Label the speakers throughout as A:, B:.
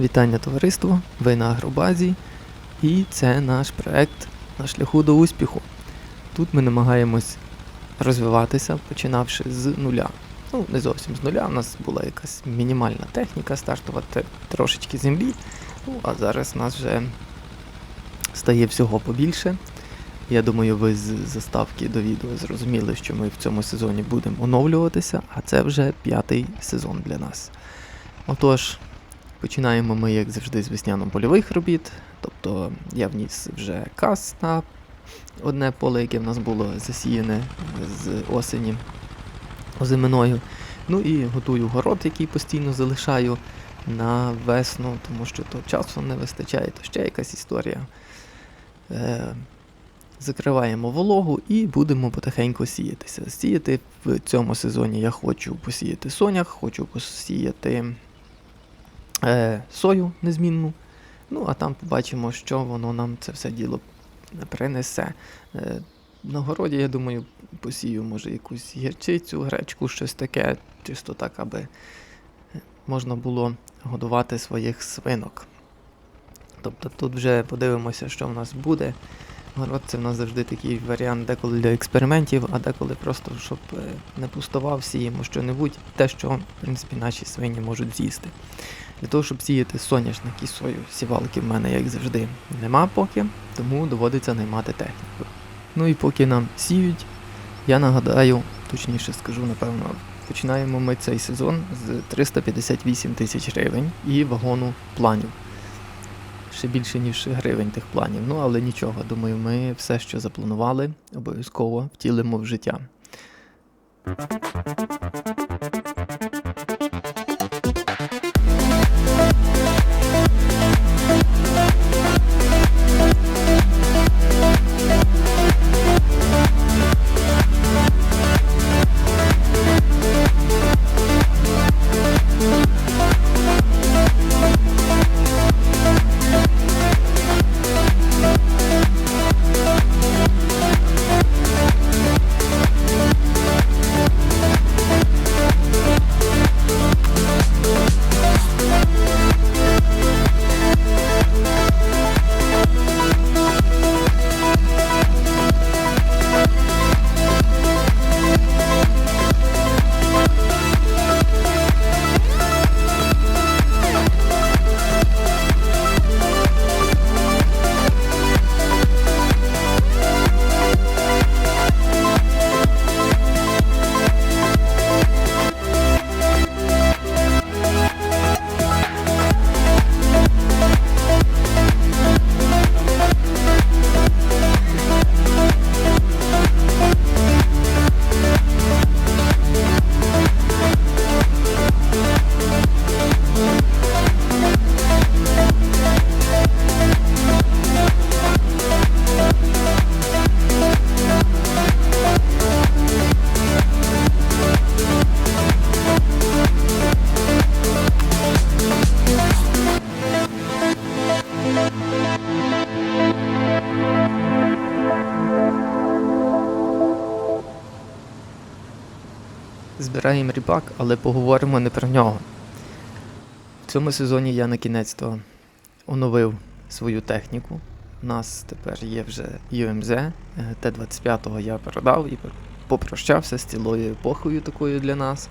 A: Вітання товариство, ви на Агробазі, і це наш проект на шляху до успіху. Тут ми намагаємось розвиватися, починавши з нуля. Ну, не зовсім з нуля, у нас була якась мінімальна техніка, стартова те- трошечки землі. Ну, а зараз у нас вже стає всього побільше. Я думаю, ви з заставки до відео зрозуміли, що ми в цьому сезоні будемо оновлюватися, а це вже п'ятий сезон для нас. Отож, Починаємо ми, як завжди, з весняно-польових робіт. Тобто я вніс вже кас на одне поле, яке в нас було засіяне з осені озиминою. Ну і готую город, який постійно залишаю на весну, тому що то часу не вистачає, то ще якась історія. Е, закриваємо вологу і будемо потихеньку сіятися. Сіяти в цьому сезоні я хочу посіяти сонях, хочу посіяти е, сою незмінну. Ну, а там побачимо, що воно нам це все діло принесе. Е, на городі, я думаю, посію, може, якусь гірчицю, гречку, щось таке, чисто так, аби можна було годувати своїх свинок. Тобто тут вже подивимося, що в нас буде. Город це в нас завжди такий варіант деколи для експериментів, а деколи просто, щоб е, не пустував, сіємо що-небудь, те, що, в принципі, наші свині можуть з'їсти. Для того, щоб сіяти соняшник і сою, сівалки в мене, як завжди, нема поки, тому доводиться наймати техніку. Ну і поки нам сіють, я нагадаю, точніше скажу, напевно, починаємо ми цей сезон з 358 тисяч гривень і вагону планів. Ще більше, ніж гривень тих планів. Ну, але нічого, думаю, ми все, що запланували, обов'язково втілимо в життя. Збираємо ріпак, але поговоримо не про нього. В цьому сезоні я на кінець то оновив свою техніку. У нас тепер є вже UMZ, е, Т-25 я продав і попрощався з цілою епохою такою для нас.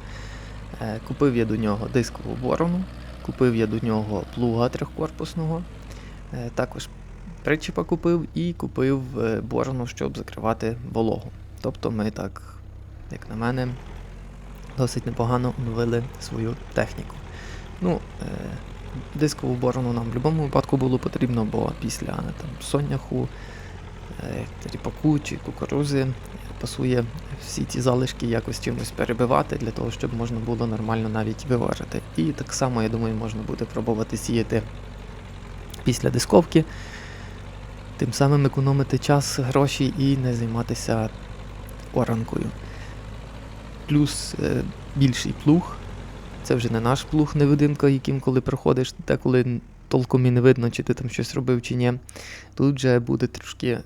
A: Е, Купив я до нього дискову борону, купив я до нього плуга трьохкорпусного, е, також причіпа купив і купив борону, щоб закривати вологу. Тобто ми так, як на мене, досить непогано оновили свою техніку. Ну, е, дискову борону нам в будь-якому випадку було потрібно, бо після там, соняху, е, ріпаку чи кукурузи пасує всі ці залишки якось чимось перебивати для того, щоб можна було нормально навіть виважити. І так само, я думаю, можна буде пробувати сіяти після дисковки, тим самим економити час, гроші і не займатися оранкою плюс е, більший плуг. Це вже не наш плуг невидимка, яким коли проходиш, деколи толком і не видно, чи ти там щось робив, чи ні. Тут вже буде трошки е,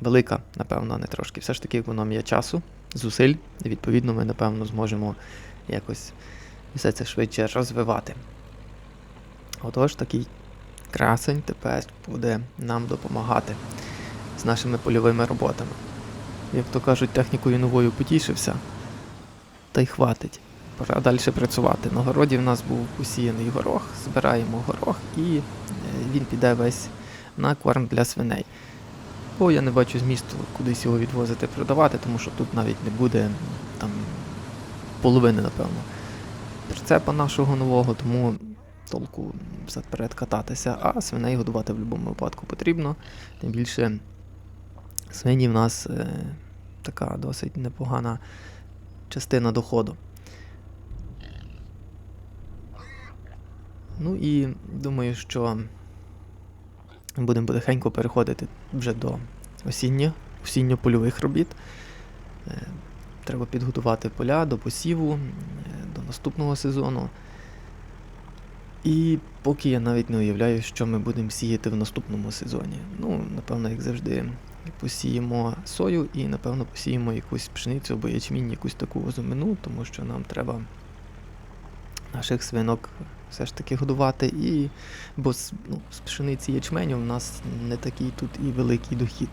A: велика, напевно, не трошки. Все ж таки економія часу, зусиль, і відповідно ми, напевно, зможемо якось все це швидше розвивати. Отож, такий красень тепер буде нам допомагати з нашими польовими роботами. Як то кажуть, технікою новою потішився, та й хватить. Пора далі працювати. На городі в нас був посіяний горох, збираємо горох і е, він піде весь на корм для свиней. Бо я не бачу змісту кудись його відвозити продавати, тому що тут навіть не буде там половини, напевно, прицепа нашого нового, тому толку взад-перед кататися, а свиней годувати в будь-якому випадку потрібно. Тим більше свині в нас е, така досить непогана частина доходу. Ну і думаю, що будемо потихеньку переходити вже до осіння, осінньо-польових робіт. Е, Треба підготувати поля до посіву, е, до наступного сезону. І поки я навіть не уявляю, що ми будемо сіяти в наступному сезоні. Ну, напевно, як завжди, посіємо сою і, напевно, посіємо якусь пшеницю або ячмінь, якусь таку озимину, тому що нам треба наших свинок все ж таки годувати. І, бо з, ну, з пшениці ячменю в нас не такий тут і великий дохід.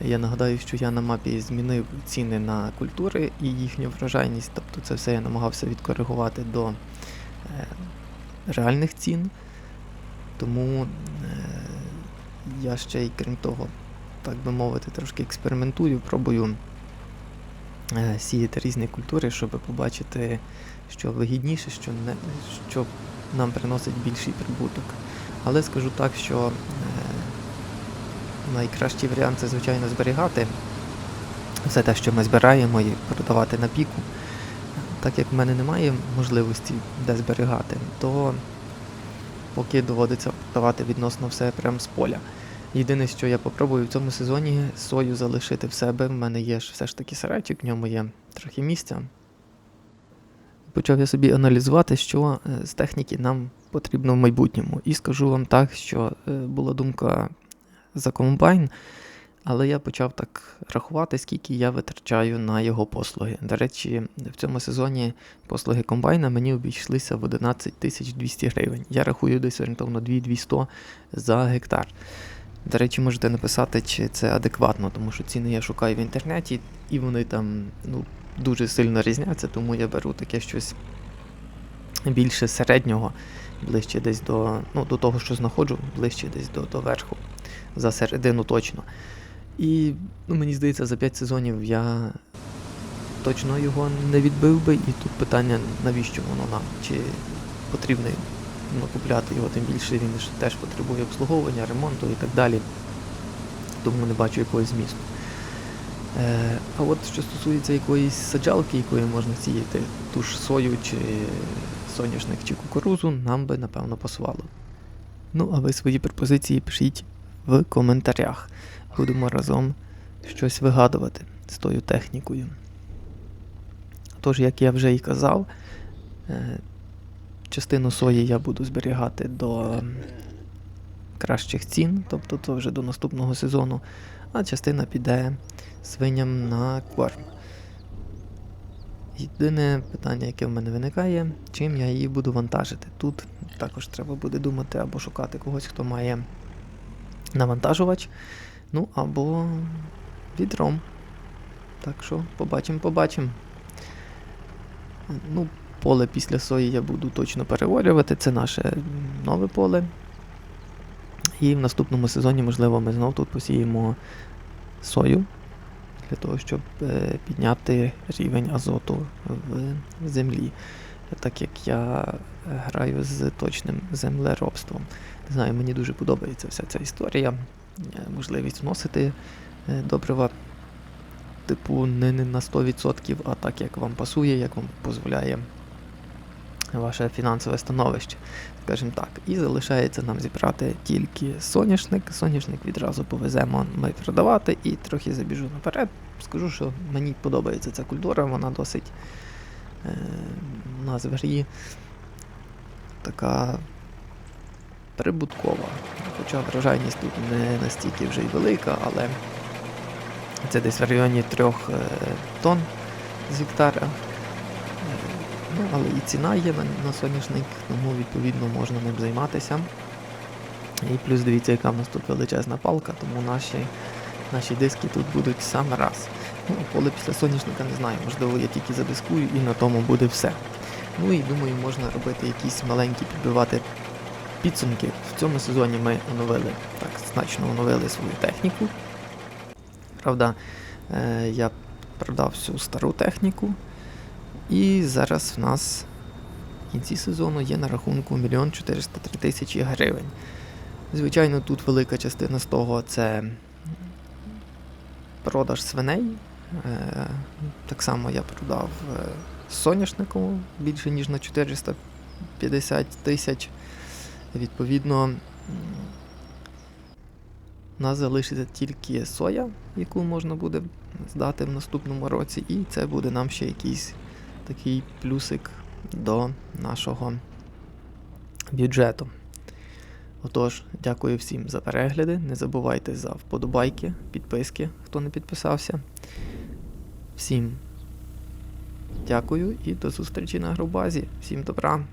A: Я нагадаю, що я на мапі змінив ціни на культури і їхню врожайність, тобто це все я намагався відкоригувати до е, реальних цін. Тому е, я ще й крім того, так би мовити, трошки експериментую, пробую е, сіяти різні культури, щоб побачити, що вигідніше, що, не, що нам приносить більший прибуток. Але скажу так, що е, найкращий варіант це, звичайно, зберігати все те, що ми збираємо, і продавати на піку. Так як в мене немає можливості де зберігати, то поки доводиться продавати відносно все прямо з поля. Єдине, що я попробую в цьому сезоні сою залишити в себе. В мене є ж все ж таки сарайчик, в ньому є трохи місця. Почав я собі аналізувати, що е, з техніки нам потрібно в майбутньому. І скажу вам так, що е, була думка за комбайн, але я почав так рахувати, скільки я витрачаю на його послуги. До речі, в цьому сезоні послуги комбайна мені обійшлися в 11 200 гривень. Я рахую десь орієнтовно 2200 за гектар. До речі, можете написати, чи це адекватно, тому що ціни я шукаю в інтернеті, і вони там ну, дуже сильно різняться, тому я беру таке щось більше середнього, ближче десь до ну, до того, що знаходжу, ближче десь до, до верху, за середину точно. І ну, мені здається, за 5 сезонів я точно його не відбив би, і тут питання, навіщо воно нам? Чи потрібно купляти його, тим більше він теж потребує обслуговування, ремонту і так далі. Тому не бачу якогось змісту. Е, А от що стосується якоїсь саджалки, якої можна сіяти, ту ж сою, чи соняшник, чи кукурузу, нам би напевно пасувало. Ну, а ви свої пропозиції пишіть в коментарях. Будемо разом щось вигадувати з тою технікою. Тож, як я вже і казав, е, частину сої я буду зберігати до кращих цін, тобто то вже до наступного сезону, а частина піде свиням на корм. Єдине питання, яке в мене виникає, чим я її буду вантажити. Тут також треба буде думати або шукати когось, хто має навантажувач, ну або відром. Так що побачимо, побачимо. Ну, поле після сої я буду точно переорювати, це наше нове поле. І в наступному сезоні, можливо, ми знову тут посіємо сою для того, щоб е, підняти рівень азоту в землі. Так як я граю з точним землеробством. Не знаю, мені дуже подобається вся ця історія. Е, Можливість вносити е, добрива, типу, не на 100%, а так, як вам пасує, як вам дозволяє ваше фінансове становище, скажімо так. І залишається нам зібрати тільки соняшник. Соняшник відразу повеземо ми продавати і трохи забіжу наперед. Скажу, що мені подобається ця культура, вона досить е, її така прибуткова. Хоча врожайність тут не настільки вже й велика, але це десь в районі 3 тонн з гектара. Ну, але і ціна є на, на соняшник, тому відповідно можна ним займатися. І плюс дивіться, яка в нас тут величезна палка, тому наші, наші диски тут будуть саме раз. Ну, поле після соняшника не знаю, можливо, я тільки задискую і на тому буде все. Ну і думаю, можна робити якісь маленькі підбивати підсумки. В цьому сезоні ми оновили, так, значно оновили свою техніку. Правда, е, я продав всю стару техніку. І зараз в нас в кінці сезону є на рахунку 1 403 тисячі гривень. Звичайно, тут велика частина з того це продаж свиней. Е, Так само я продав е, соняшнику більше ніж на 450 тисяч. Відповідно, у нас залишиться тільки соя, яку можна буде здати в наступному році, і це буде нам ще якийсь такий плюсик до нашого бюджету. Отож, дякую всім за перегляди. Не забувайте за вподобайки, підписки, хто не підписався. Всім дякую і до зустрічі на Грубазі. Всім добра!